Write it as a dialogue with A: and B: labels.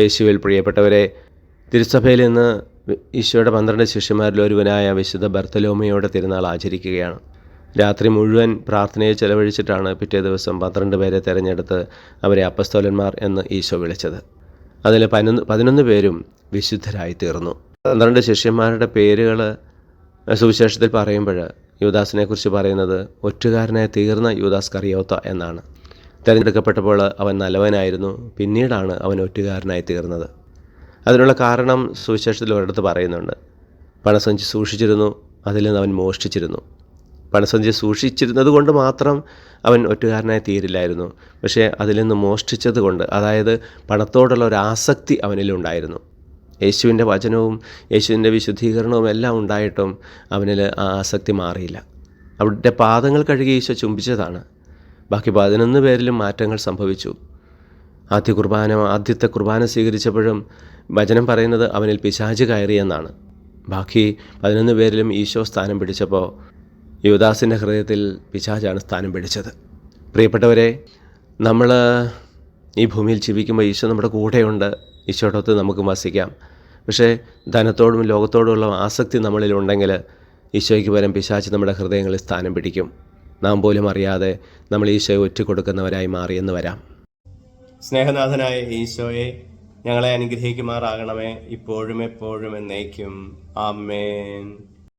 A: യേശുവിൽ പ്രിയപ്പെട്ടവരെ തിരുസഭയിൽ നിന്ന് ഈശോയുടെ പന്ത്രണ്ട് ശിഷ്യന്മാരിൽ ഒരുവനായ വിശുദ്ധ ബർത്തലോമയോടെ തിരുനാൾ ആചരിക്കുകയാണ്. രാത്രി മുഴുവൻ പ്രാർത്ഥനയെ ചെലവഴിച്ചിട്ടാണ് പിറ്റേ ദിവസം പന്ത്രണ്ട് പേരെ തിരഞ്ഞെടുത്ത് അവരെ അപ്പസ്തോലന്മാർ എന്ന് ഈശോ വിളിച്ചത്. അതിൽ പതിനൊന്ന് പതിനൊന്ന് പേരും വിശുദ്ധരായി തീർന്നു. പന്ത്രണ്ട് ശിഷ്യന്മാരുടെ പേരുകൾ സുവിശേഷത്തിൽ പറയുമ്പോൾ യുദാസിനെക്കുറിച്ച് പറയുന്നത് ഒറ്റുകാരനായി തീർന്ന യൂദാസ് കറിയോത്ത എന്നാണ്. തിരഞ്ഞെടുക്കപ്പെട്ടപ്പോൾ അവൻ നല്ലവനായിരുന്നു. പിന്നീടാണ് അവൻ ഒറ്റുകാരനായി തീർന്നത്. അതിനുള്ള കാരണം സുവിശേഷത്തിൽ ഒരിടത്ത് പറയുന്നുണ്ട്. പണസഞ്ചി സൂക്ഷിച്ചിരുന്നു അതിൽ നിന്ന് അവൻ മോഷ്ടിച്ചിരുന്നു. പണസഞ്ചി സൂക്ഷിച്ചിരുന്നത് കൊണ്ട് മാത്രം അവൻ ഒറ്റുകാരനായി തീരില്ലായിരുന്നു. പക്ഷേ അതിൽ നിന്ന് മോഷ്ടിച്ചത് കൊണ്ട് അതായത് പണത്തോടുള്ള ഒരു ആസക്തി അവനിലുണ്ടായിരുന്നു യേശുവിന്റെ വചനവും യേശുവിന്റെ വിശുദ്ധീകരണവും എല്ലാം ഉണ്ടായിട്ടും അവനിൽ ആ ആസക്തി മാറിയില്ല. അവിടുത്തെ പാദങ്ങൾ കഴുകി ഈശോ ചുംബിച്ചതാണ്. ബാക്കി പതിനൊന്ന് പേരിലും മാറ്റങ്ങൾ സംഭവിച്ചു. ആദ്യ കുർബാന ആദ്യത്തെ കുർബാന സ്വീകരിച്ചപ്പോഴും വചനം പറയുന്നത് അവനിൽ പിശാച് കയറിയെന്നാണ് ബാക്കി പതിനൊന്ന് പേരിലും ഈശോ സ്ഥാനം പിടിച്ചപ്പോൾ യുവദാസിന്റെ ഹൃദയത്തിൽ പിശാജാണ് സ്ഥാനം പിടിച്ചത്. പ്രിയപ്പെട്ടവരെ നമ്മൾ ഈ ഭൂമിയിൽ ജീവിക്കുമ്പോൾ ഈശോ നമ്മുടെ കൂടെയുണ്ട്. ഈശോടൊത്ത് നമുക്ക് വസിക്കാം. പക്ഷേ ധനത്തോടും ലോകത്തോടുമുള്ള ആസക്തി നമ്മളിൽ നമ്മളിലുണ്ടെങ്കിൽ ഈശോയ്ക്ക് പകരം പിശാച്ച് നമ്മുടെ ഹൃദയങ്ങളിൽ സ്ഥാനം പിടിക്കും. നാം പോലും അറിയാതെ നമ്മൾ ഈശോയെ ഒറ്റുകൊടുക്കുന്നവരായി മാറിയെന്ന് വരാം. സ്നേഹനാഥനായ ഈശോയെ ഞങ്ങളെ അനുഗ്രഹിക്കുമാറാകണമേ. ഇപ്പോഴും എപ്പോഴും എന്നേക്കും. ആമേൻ.